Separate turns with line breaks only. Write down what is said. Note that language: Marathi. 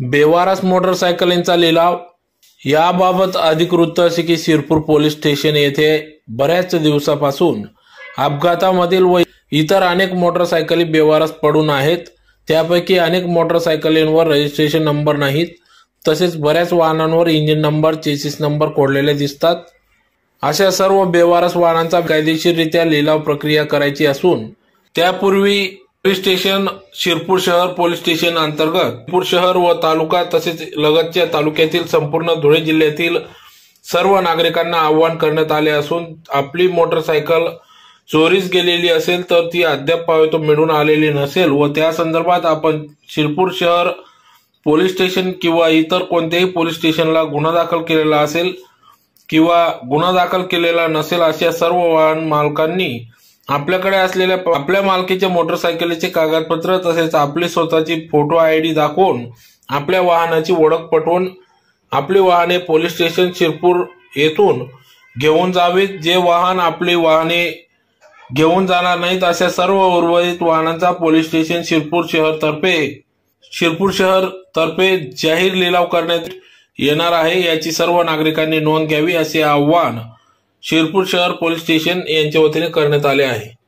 बेवारस मोटरसायकलींचा लिलाव. याबाबत अधिक वृत्त असे की शिरपूर पोलीस स्टेशन येथे बऱ्याच दिवसापासून अपघातामधील व इतर अनेक मोटरसायकली बेवारस पडून आहेत. त्यापैकी अनेक मोटरसायकलींवर रजिस्ट्रेशन नंबर नाहीत. तसेच बऱ्याच वाहनांवर इंजिन नंबर चेसिस नंबर कोडलेले दिसतात. अशा सर्व बेवारस वाहनांचा कायदेशीररित्या लिलाव प्रक्रिया करायची असून त्यापूर्वी पोलीस स्टेशन शिरपूर शहर पोलीस स्टेशन अंतर्गत. शिरपूर शहर व तालुका तसेच लगतच्या तालुक्यातील संपूर्ण धुळे जिल्ह्यातील सर्व नागरिकांना आवाहन करण्यात आले असून आपली मोटरसायकल चोरीस गेलेली असेल तर ती अद्याप पावेतो मिळून आलेली नसेल व त्या संदर्भात आपण शिरपूर शहर पोलीस स्टेशन किंवा इतर कोणत्याही पोलीस स्टेशनला गुन्हा दाखल केलेला असेल किंवा गुन्हा दाखल केलेला नसेल अशा सर्व वाहन मालकांनी आपल्याकडे असलेल्या आपल्या मालकीच्या मोटरसायकलीचे कागदपत्र तसेच आपली स्वतःची फोटो आय डी दाखवून आपल्या वाहनाची ओळख पटवून आपली वाहने पोलीस स्टेशन शिरपूर येथून घेऊन जावीत. जे वाहन आपली वाहने घेऊन जाणार नाहीत अशा सर्व उर्वरित वाहनांचा पोलीस स्टेशन शिरपूर शहर तर्फे शिरपूर शहर तर्फे जाहीर लिलाव करण्यात येणार आहे. याची सर्व नागरिकांनी नोंद घ्यावी असे आव्हान शिरपूर शहर पोलीस स्टेशन यांच्या वतीने करण्यात आले आहे.